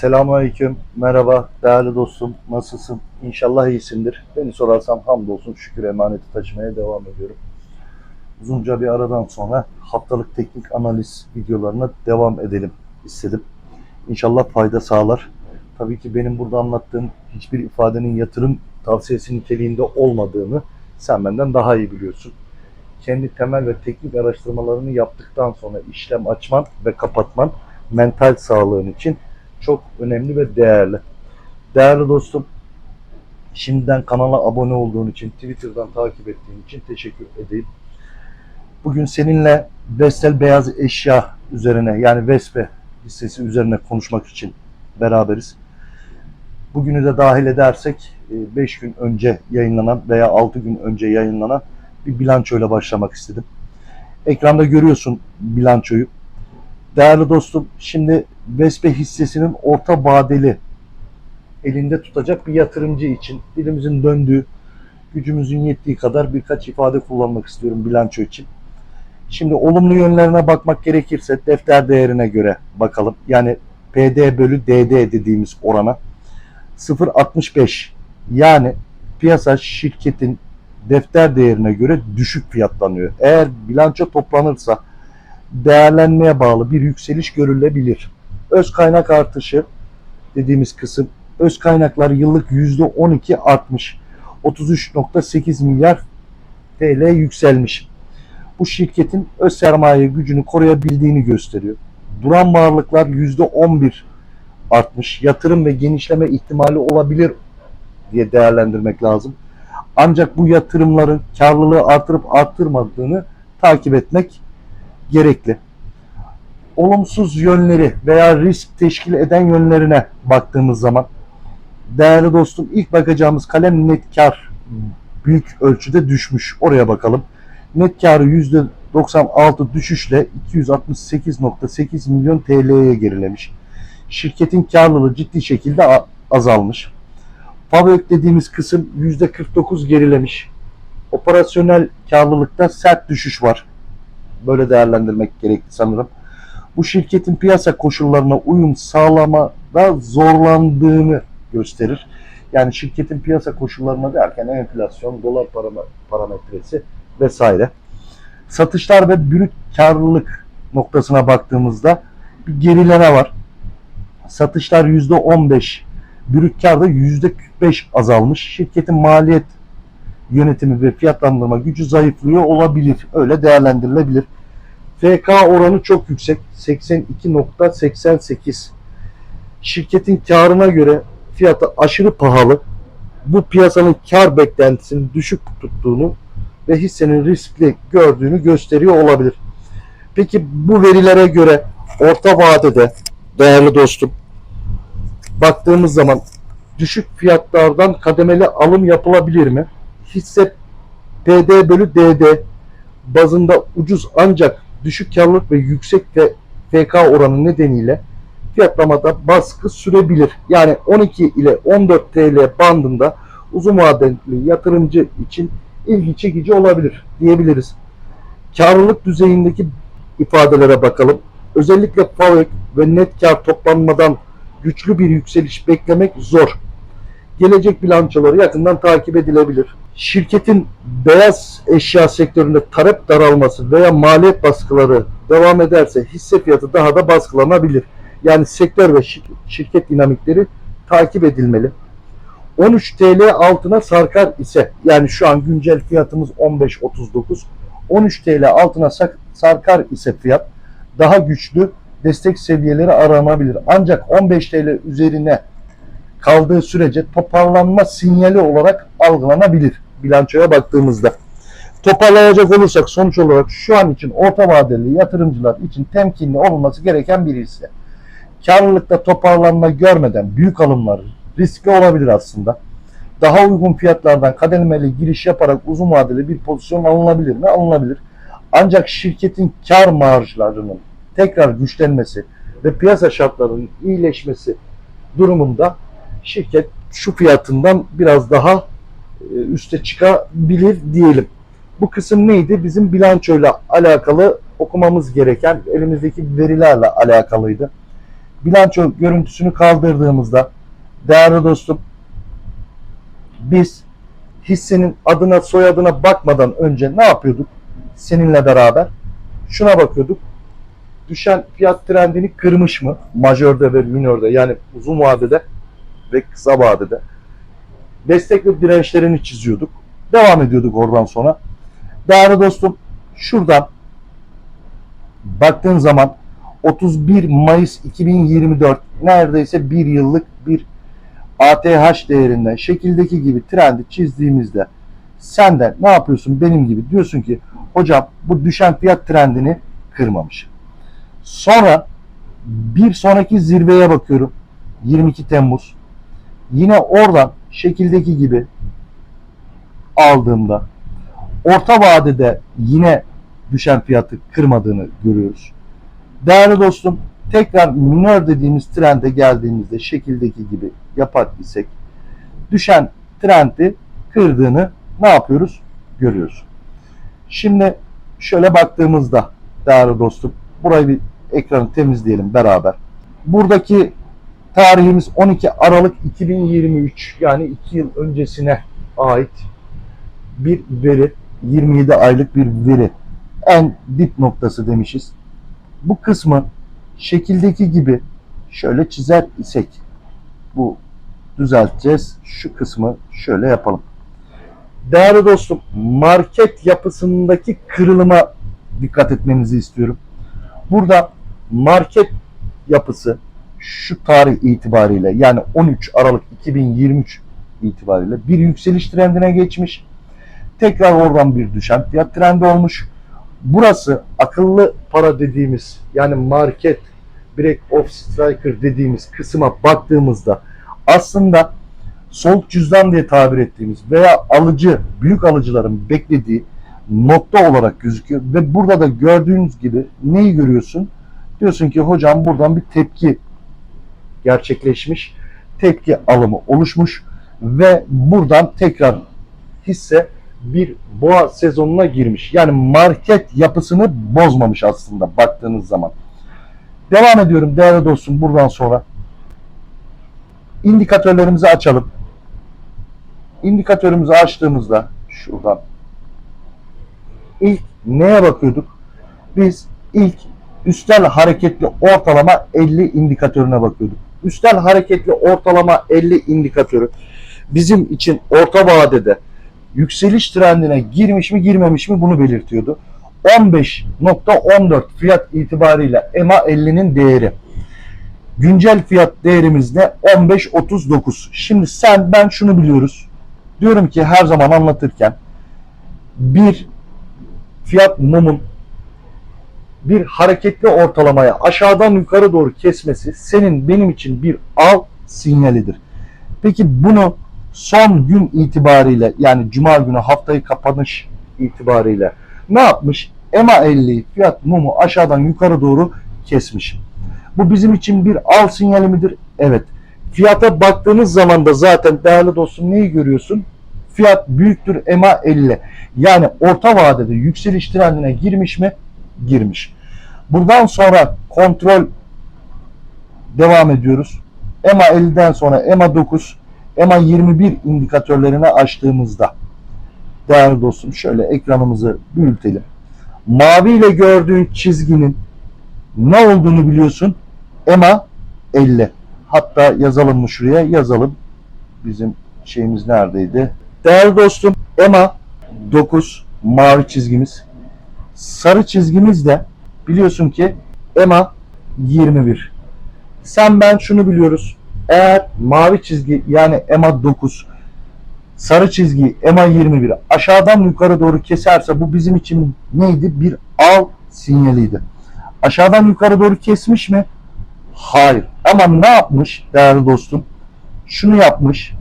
Selamünaleyküm, merhaba değerli dostum, nasılsın? İnşallah iyisindir. Beni sorarsan hamdolsun şükür emaneti taşımaya devam ediyorum. Uzunca bir aradan sonra haftalık teknik analiz videolarına devam edelim istedim. İnşallah fayda sağlar. Tabii ki benim burada anlattığım hiçbir ifadenin yatırım tavsiyesi niteliğinde olmadığını sen benden daha iyi biliyorsun. Kendi temel ve teknik araştırmalarını yaptıktan sonra işlem açman ve kapatman mental sağlığın için çok önemli ve değerli. Değerli dostum, şimdiden kanala abone olduğun için, Twitter'dan takip ettiğin için teşekkür edeyim. Bugün seninle Vestel Beyaz Eşya üzerine yani Vespe hissesi üzerine konuşmak için beraberiz. Bugünü de dahil edersek 5 gün önce yayınlanan veya 6 gün önce yayınlanan bir bilançoyla başlamak istedim. Ekranda görüyorsun bilançoyu. Değerli dostum, şimdi Vespe hissesinin orta vadeli elinde tutacak bir yatırımcı için dilimizin döndüğü, gücümüzün yettiği kadar birkaç ifade kullanmak istiyorum bilanço için. Şimdi olumlu yönlerine bakmak gerekirse defter değerine göre bakalım. Yani PD bölü DD dediğimiz orana 0.65 yani piyasa şirketin defter değerine göre düşük fiyatlanıyor. Eğer bilanço toplanırsa değerlenmeye bağlı bir yükseliş görülebilir. Öz kaynak artışı dediğimiz kısım öz kaynaklar yıllık %12 artmış. 33.8 milyar TL yükselmiş. Bu şirketin öz sermaye gücünü koruyabildiğini gösteriyor. Duran varlıklar %11 artmış. Yatırım ve genişleme ihtimali olabilir diye değerlendirmek lazım. Ancak bu yatırımların karlılığı artırıp arttırmadığını takip etmek gerekli. Olumsuz yönleri veya risk teşkil eden yönlerine baktığımız zaman değerli dostum ilk bakacağımız kalem net kar büyük ölçüde düşmüş. Oraya bakalım. Net karı %96 düşüşle 268.8 milyon TL'ye gerilemiş. Şirketin karlılığı ciddi şekilde azalmış. Fabrik dediğimiz kısım %49 gerilemiş. Operasyonel karlılıkta sert düşüş var böyle değerlendirmek gerekli sanırım. Bu şirketin piyasa koşullarına uyum sağlamada zorlandığını gösterir. Yani şirketin piyasa koşullarına derken enflasyon, dolar parametresi vesaire. Satışlar ve brüt karlılık noktasına baktığımızda bir gerileme var. Satışlar %15, brüt karda %45 azalmış. Şirketin maliyet yönetimi ve fiyatlandırma gücü zayıflıyor olabilir. Öyle değerlendirilebilir. FK oranı çok yüksek. 82.88. Şirketin karına göre fiyatı aşırı pahalı. Bu piyasanın kar beklentisini düşük tuttuğunu ve hissenin riskli gördüğünü gösteriyor olabilir. Peki bu verilere göre orta vadede değerli dostum baktığımız zaman düşük fiyatlardan kademeli alım yapılabilir mi? hisse PD bölü DD bazında ucuz ancak düşük karlılık ve yüksek ve FK oranı nedeniyle fiyatlamada baskı sürebilir. Yani 12 ile 14 TL bandında uzun vadeli yatırımcı için ilgi çekici olabilir diyebiliriz. Karlılık düzeyindeki ifadelere bakalım. Özellikle FAVÖK ve net kar toplanmadan güçlü bir yükseliş beklemek zor gelecek bilançoları yakından takip edilebilir. Şirketin beyaz eşya sektöründe talep daralması veya maliyet baskıları devam ederse hisse fiyatı daha da baskılanabilir. Yani sektör ve şir- şirket dinamikleri takip edilmeli. 13 TL altına sarkar ise yani şu an güncel fiyatımız 15.39 13 TL altına sarkar ise fiyat daha güçlü destek seviyeleri aranabilir. Ancak 15 TL üzerine kaldığı sürece toparlanma sinyali olarak algılanabilir bilançoya baktığımızda. Toparlayacak olursak sonuç olarak şu an için orta vadeli yatırımcılar için temkinli olması gereken bir hisse. Karlılıkta toparlanma görmeden büyük alımlar riskli olabilir aslında. Daha uygun fiyatlardan kademeli giriş yaparak uzun vadeli bir pozisyon alınabilir mi? Alınabilir. Ancak şirketin kar marjlarının tekrar güçlenmesi ve piyasa şartlarının iyileşmesi durumunda şirket şu fiyatından biraz daha üste çıkabilir diyelim. Bu kısım neydi? Bizim bilançoyla alakalı okumamız gereken elimizdeki verilerle alakalıydı. bilanço görüntüsünü kaldırdığımızda değerli dostum biz hissenin adına soyadına bakmadan önce ne yapıyorduk? Seninle beraber şuna bakıyorduk. Düşen fiyat trendini kırmış mı? Majörde ve minörde yani uzun vadede ve kısa vadede. Destek ve dirençlerini çiziyorduk. Devam ediyorduk oradan sonra. Değerli dostum şuradan baktığın zaman 31 Mayıs 2024 neredeyse bir yıllık bir ATH değerinden şekildeki gibi trendi çizdiğimizde sen de ne yapıyorsun benim gibi diyorsun ki hocam bu düşen fiyat trendini kırmamış. Sonra bir sonraki zirveye bakıyorum 22 Temmuz yine oradan şekildeki gibi aldığımda orta vadede yine düşen fiyatı kırmadığını görüyoruz. Değerli dostum tekrar minör dediğimiz trende geldiğimizde şekildeki gibi yapar isek düşen trendi kırdığını ne yapıyoruz? Görüyoruz. Şimdi şöyle baktığımızda değerli dostum burayı bir ekranı temizleyelim beraber. Buradaki tarihimiz 12 Aralık 2023 yani 2 yıl öncesine ait bir veri 27 aylık bir veri en dip noktası demişiz. Bu kısmı şekildeki gibi şöyle çizer isek bu düzelteceğiz. Şu kısmı şöyle yapalım. Değerli dostum market yapısındaki kırılıma dikkat etmenizi istiyorum. Burada market yapısı şu tarih itibariyle yani 13 Aralık 2023 itibariyle bir yükseliş trendine geçmiş. Tekrar oradan bir düşen fiyat trendi olmuş. Burası akıllı para dediğimiz yani market break of striker dediğimiz kısma baktığımızda aslında soğuk cüzdan diye tabir ettiğimiz veya alıcı, büyük alıcıların beklediği nokta olarak gözüküyor. Ve burada da gördüğünüz gibi neyi görüyorsun? Diyorsun ki hocam buradan bir tepki gerçekleşmiş. Tepki alımı oluşmuş ve buradan tekrar hisse bir boğa sezonuna girmiş. Yani market yapısını bozmamış aslında baktığınız zaman. Devam ediyorum değerli dostum buradan sonra. İndikatörlerimizi açalım. İndikatörümüzü açtığımızda şuradan ilk neye bakıyorduk? Biz ilk üstel hareketli ortalama 50 indikatörüne bakıyorduk. Üstel hareketli ortalama 50 indikatörü bizim için orta vadede yükseliş trendine girmiş mi girmemiş mi bunu belirtiyordu. 15.14 fiyat itibariyle EMA 50'nin değeri. Güncel fiyat değerimiz ne? 15.39. Şimdi sen ben şunu biliyoruz. Diyorum ki her zaman anlatırken bir fiyat mumun bir hareketli ortalamaya aşağıdan yukarı doğru kesmesi senin benim için bir al sinyalidir. Peki bunu son gün itibariyle yani cuma günü haftayı kapanış itibariyle ne yapmış? EMA 50 fiyat mumu aşağıdan yukarı doğru kesmiş. Bu bizim için bir al sinyali midir? Evet. Fiyata baktığınız zaman da zaten değerli dostum neyi görüyorsun? Fiyat büyüktür EMA 50. Yani orta vadede yükseliş trendine girmiş mi? Girmiş. Buradan sonra kontrol devam ediyoruz. EMA 50'den sonra EMA 9, EMA 21 indikatörlerini açtığımızda değerli dostum şöyle ekranımızı büyütelim. Mavi ile gördüğün çizginin ne olduğunu biliyorsun. EMA 50. Hatta yazalım mı şuraya? Yazalım. Bizim şeyimiz neredeydi? Değerli dostum EMA 9 mavi çizgimiz. Sarı çizgimiz de biliyorsun ki EMA 21. Sen ben şunu biliyoruz. Eğer mavi çizgi yani EMA 9 sarı çizgi EMA 21 aşağıdan yukarı doğru keserse bu bizim için neydi? Bir al sinyaliydi. Aşağıdan yukarı doğru kesmiş mi? Hayır. Ama ne yapmış değerli dostum? Şunu yapmış.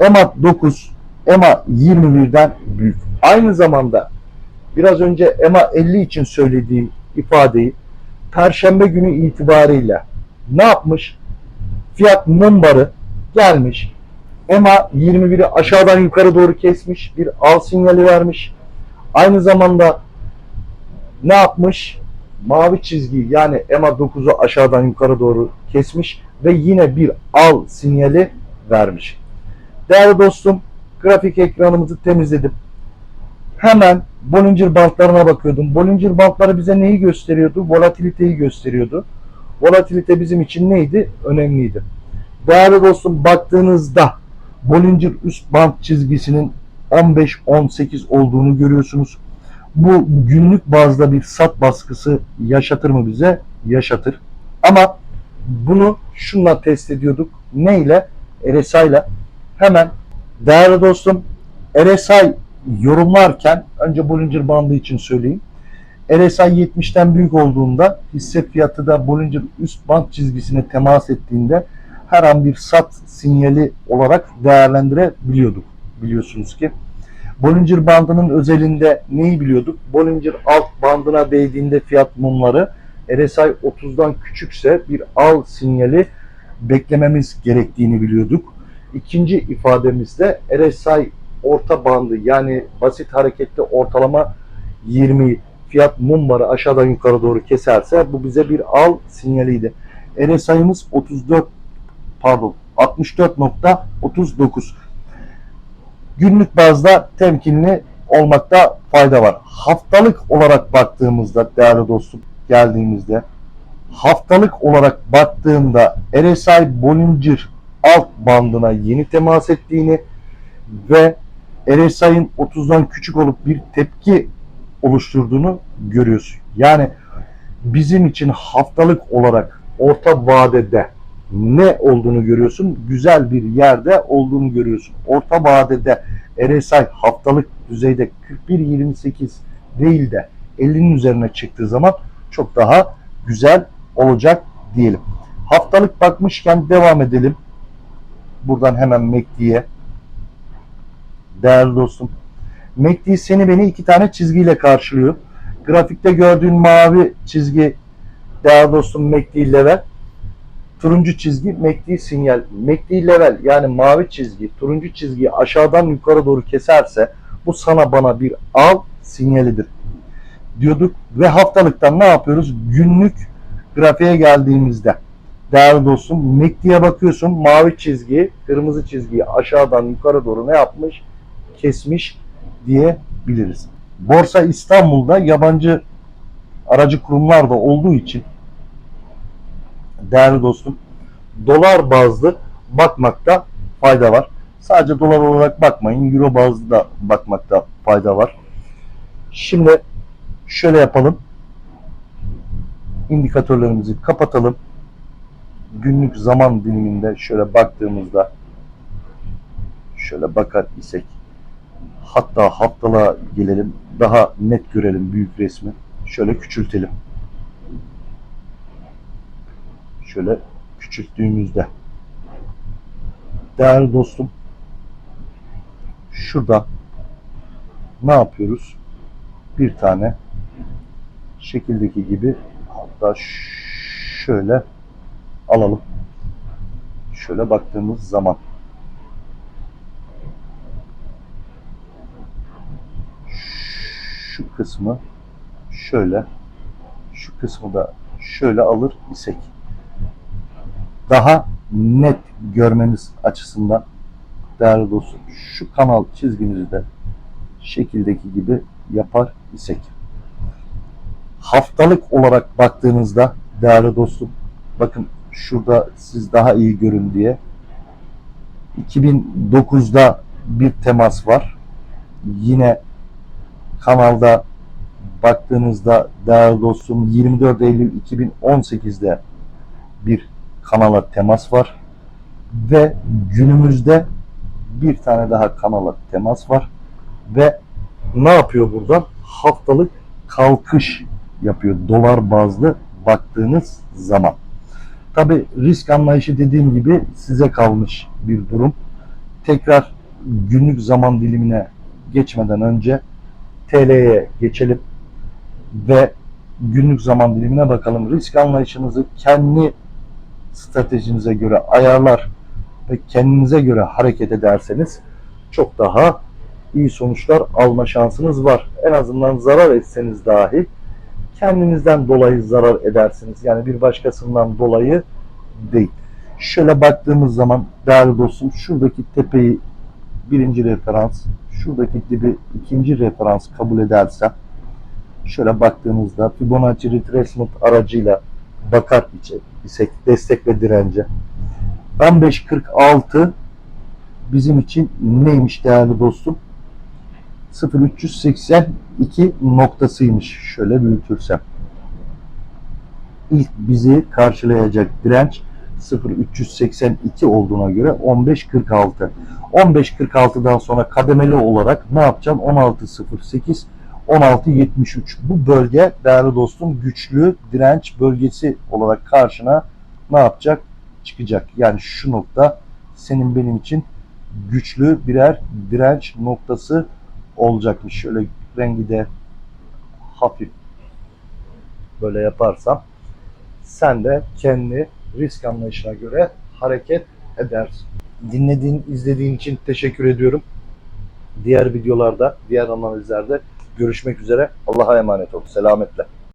EMA 9 EMA 21'den büyük. Aynı zamanda biraz önce EMA 50 için söylediğim ifadeyi Perşembe günü itibariyle ne yapmış? Fiyat mumbarı gelmiş. EMA 21'i aşağıdan yukarı doğru kesmiş. Bir al sinyali vermiş. Aynı zamanda ne yapmış? mavi çizgiyi yani EMA 9'u aşağıdan yukarı doğru kesmiş ve yine bir al sinyali vermiş. Değerli dostum grafik ekranımızı temizledim. Hemen Bollinger bantlarına bakıyordum. Bollinger bantları bize neyi gösteriyordu? Volatiliteyi gösteriyordu. Volatilite bizim için neydi? Önemliydi. Değerli dostum baktığınızda Bollinger üst bant çizgisinin 15-18 olduğunu görüyorsunuz. Bu günlük bazda bir sat baskısı yaşatır mı bize? Yaşatır. Ama bunu şunla test ediyorduk. Ne ile? RSI ile. Hemen değerli dostum RSI yorumlarken önce Bollinger bandı için söyleyeyim. RSI 70'ten büyük olduğunda hisse fiyatı da Bollinger üst band çizgisine temas ettiğinde her an bir sat sinyali olarak değerlendirebiliyorduk. Biliyorsunuz ki. Bollinger bandının özelinde neyi biliyorduk? Bollinger alt bandına değdiğinde fiyat mumları RSI 30'dan küçükse bir al sinyali beklememiz gerektiğini biliyorduk. İkinci ifademizde RSI orta bandı yani basit hareketli ortalama 20 fiyat mumları aşağıdan yukarı doğru keserse bu bize bir al sinyaliydi. RSI'miz 34 pardon 64.39 günlük bazda temkinli olmakta fayda var. Haftalık olarak baktığımızda değerli dostum geldiğimizde haftalık olarak baktığımda RSI Bollinger alt bandına yeni temas ettiğini ve RSI'nin 30'dan küçük olup bir tepki oluşturduğunu görüyorsun. Yani bizim için haftalık olarak orta vadede ne olduğunu görüyorsun? Güzel bir yerde olduğunu görüyorsun. Orta vadede RSI haftalık düzeyde 41.28 değil de 50'nin üzerine çıktığı zaman çok daha güzel olacak diyelim. Haftalık bakmışken devam edelim. Buradan hemen MACD'ye. Değerli dostum. MACD seni beni iki tane çizgiyle karşılıyor. Grafikte gördüğün mavi çizgi değerli dostum MACD level. Turuncu çizgi MACD sinyal. MACD level yani mavi çizgi turuncu çizgiyi aşağıdan yukarı doğru keserse bu sana bana bir al sinyalidir diyorduk ve haftalıktan ne yapıyoruz? Günlük grafiğe geldiğimizde değerli dostum MACD'ye bakıyorsun mavi çizgi kırmızı çizgiyi aşağıdan yukarı doğru ne yapmış? Kesmiş diyebiliriz. Borsa İstanbul'da yabancı aracı kurumlar da olduğu için değerli dostum dolar bazlı bakmakta fayda var. Sadece dolar olarak bakmayın. Euro bazlı da bakmakta fayda var. Şimdi şöyle yapalım. İndikatörlerimizi kapatalım. Günlük zaman diliminde şöyle baktığımızda şöyle bakar isek hatta haftalığa gelelim. Daha net görelim büyük resmi. Şöyle küçültelim. Şöyle küçülttüğümüzde değerli dostum şurada ne yapıyoruz? Bir tane şekildeki gibi hatta şöyle alalım. Şöyle baktığımız zaman şu kısmı şöyle şu kısmı da şöyle alır isek daha net görmeniz açısından değerli dostum şu kanal çizgimizi de şekildeki gibi yapar isek haftalık olarak baktığınızda değerli dostum bakın şurada siz daha iyi görün diye 2009'da bir temas var. Yine kanalda baktığınızda değerli dostum 24 Eylül 2018'de bir kanala temas var. Ve günümüzde bir tane daha kanala temas var. Ve ne yapıyor buradan? Haftalık kalkış yapıyor dolar bazlı baktığınız zaman. Tabi risk anlayışı dediğim gibi size kalmış bir durum. Tekrar günlük zaman dilimine geçmeden önce TL'ye geçelim ve günlük zaman dilimine bakalım. Risk anlayışınızı kendi stratejinize göre ayarlar ve kendinize göre hareket ederseniz çok daha iyi sonuçlar alma şansınız var. En azından zarar etseniz dahi kendinizden dolayı zarar edersiniz. Yani bir başkasından dolayı değil. Şöyle baktığımız zaman değerli dostum şuradaki tepeyi birinci referans, şuradaki dibi ikinci referans kabul edersem şöyle baktığımızda Fibonacci retracement aracıyla bakar isek destek ve dirence 15.46 bizim için neymiş değerli dostum? 0382 noktasıymış. Şöyle büyütürsem. İlk bizi karşılayacak direnç 0382 olduğuna göre 15.46. 15.46'dan sonra kademeli olarak ne yapacağım? 16.08 16.73. Bu bölge değerli dostum güçlü direnç bölgesi olarak karşına ne yapacak? Çıkacak. Yani şu nokta senin benim için güçlü birer direnç noktası olacakmış. Şöyle rengi de hafif böyle yaparsam sen de kendi risk anlayışına göre hareket edersin. Dinlediğin, izlediğin için teşekkür ediyorum. Diğer videolarda, diğer analizlerde görüşmek üzere. Allah'a emanet ol. Selametle.